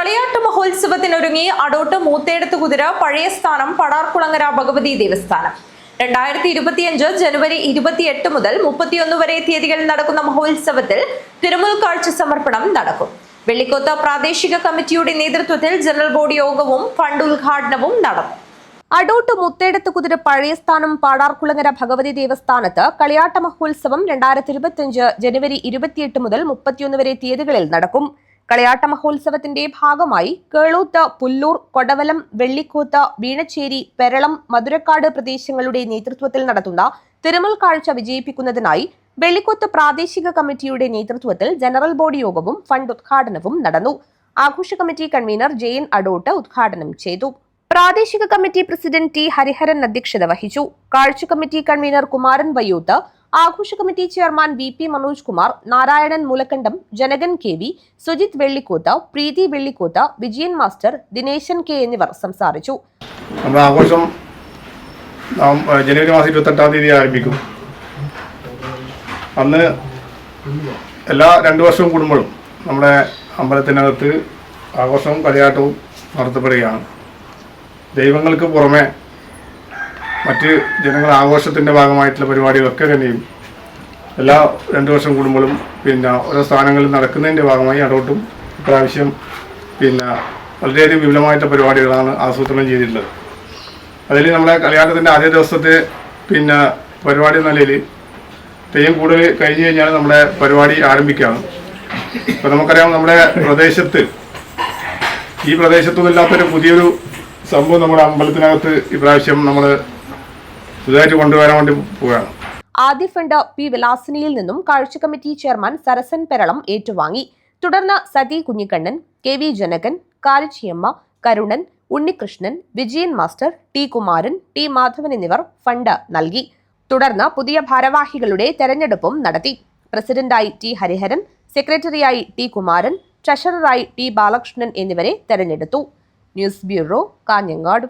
കളിയാട്ട് മഹോത്സവത്തിനൊരുങ്ങി അടോട്ട് മൂത്തേടത്ത് കുതിര പഴയ സ്ഥാനം പടാർക്കുളങ്ങര ഭഗവതി ദേവസ്ഥാനം. രണ്ടായിരത്തി ഇരുപത്തിയഞ്ച് ജനുവരി ഇരുപത്തിയെട്ട് മുതൽ മുപ്പത്തിയൊന്ന് വരെ തീയതികളിൽ നടക്കുന്ന മഹോത്സവത്തിൽ തിരുമുൽ കാഴ്ച സമർപ്പണം നടക്കും. വെള്ളിക്കോത്ത പ്രാദേശിക കമ്മിറ്റിയുടെ നേതൃത്വത്തിൽ ജനറൽ ബോഡി യോഗവും ഫണ്ട് ഉദ്ഘാടനവും നടക്കും. അടോട്ട് മുത്തേടത്ത് കുതിര പഴയ സ്ഥാനം പാടാർക്കുളങ്ങര ഭഗവതി ദേവസ്ഥാനത്ത് കളിയാട്ട മഹോത്സവം രണ്ടായിരത്തി ഇരുപത്തിയഞ്ച് ജനുവരി ഇരുപത്തിയെട്ട് മുതൽ മുപ്പത്തിയൊന്ന് വരെ തീയതികളിൽ നടക്കും. കളിയാട്ട മഹോത്സവത്തിന്റെ ഭാഗമായി കേളൂത്ത് പുല്ലൂർ കൊടവലം വെള്ളിക്കൂത്ത് വീണച്ചേരി പെരളം മധുരക്കാട് പ്രദേശങ്ങളുടെ നേതൃത്വത്തിൽ നടത്തുന്ന തിരുമൽ കാഴ്ച വിജയിപ്പിക്കുന്നതിനായി വെള്ളിക്കൂത്ത് പ്രാദേശിക കമ്മിറ്റിയുടെ നേതൃത്വത്തിൽ ജനറൽ ബോഡി യോഗവും ഫണ്ട് ഉദ്ഘാടനവും നടന്നു. ആഘോഷ കമ്മിറ്റി കൺവീനർ ജെയിൻ അഡോട്ട് ഉദ്ഘാടനം ചെയ്തു. പ്രാദേശിക കമ്മിറ്റി പ്രസിഡന്റ് ടി ഹരിഹരൻ അധ്യക്ഷത വഹിച്ചു. കാഴ്ച കമ്മിറ്റി കൺവീനർ കുമാരൻ വയ്യൂത്ത് ആഘോഷ committee chairman V P Manoj Kumar Narayanan Mulakkandam Janakan K V Sujith Vellikkoth Preethi Vellikkoth Vijayan master Dineshan K എന്നിവർ സംസാരിച്ചു. ആഘോഷം ജനുവരി മാസം ഇരുപത്തെട്ടാം തീയതി ആരംഭിക്കും. അന്ന് എല്ലാ രണ്ട് വർഷവും കൂടുമ്പോഴും നമ്മുടെ അമ്പലത്തിനകത്ത് ആഘോഷവും കളിയാട്ടവും നടത്തപ്പെടുകയാണ്. ദൈവങ്ങൾക്ക് പുറമെ മറ്റ് ജനങ്ങൾ ആഘോഷത്തിന്റെ ഭാഗമായിട്ടുള്ള പരിപാടികളൊക്കെ തന്നെയും എല്ലാ രണ്ട് വർഷം കൂടുമ്പോഴും പിന്നെ ഓരോ സ്ഥാനങ്ങളിൽ നടക്കുന്നതിന്റെ ഭാഗമായി അടോട്ടും ഇപ്രാവശ്യം പിന്നെ വളരെയധികം വിപുലമായിട്ടുള്ള പരിപാടികളാണ് ആസൂത്രണം ചെയ്തിട്ടുള്ളത്. അതിൽ നമ്മളെ കല്യാണത്തിന്റെ ആദ്യ ദിവസത്തെ പിന്നെ പരിപാടി നിലയിൽ തെയ്യം കൂടുതൽ കഴിഞ്ഞ് കഴിഞ്ഞാൽ നമ്മുടെ പരിപാടി ആരംഭിക്കുകയാണ്. അപ്പോൾ നമുക്കറിയാം നമ്മുടെ പ്രദേശത്ത് ഈ പ്രദേശത്തൊന്നും പുതിയൊരു സംഭവം നമ്മുടെ അമ്പലത്തിനകത്ത് ഇപ്രാവശ്യം നമ്മൾ പുതുതായിട്ട് കൊണ്ടുവരാൻ വേണ്ടി പോവുകയാണ്. ആദ്യ ഫണ്ട് പി വിലാസിനിയിൽ നിന്നും കാഴ്ച കമ്മിറ്റി ചെയർമാൻ സരസൻ പെരളം ഏറ്റുവാങ്ങി. തുടർന്ന് Sathi Kunhikannan K V Janakan Kalichiyamma Karunan Unnikrishnan Vijayan master T Kumaran T Madhavan എന്നിവർ ഫണ്ട് നൽകി. തുടർന്ന് പുതിയ ഭാരവാഹികളുടെ തെരഞ്ഞെടുപ്പും നടത്തി. പ്രസിഡന്റായി ടി ഹരിഹരൻ സെക്രട്ടറിയായി ടി കുമാരൻ ട്രഷററായി ടി ബാലകൃഷ്ണൻ എന്നിവരെ തെരഞ്ഞെടുത്തു. News bureau Kanhangad.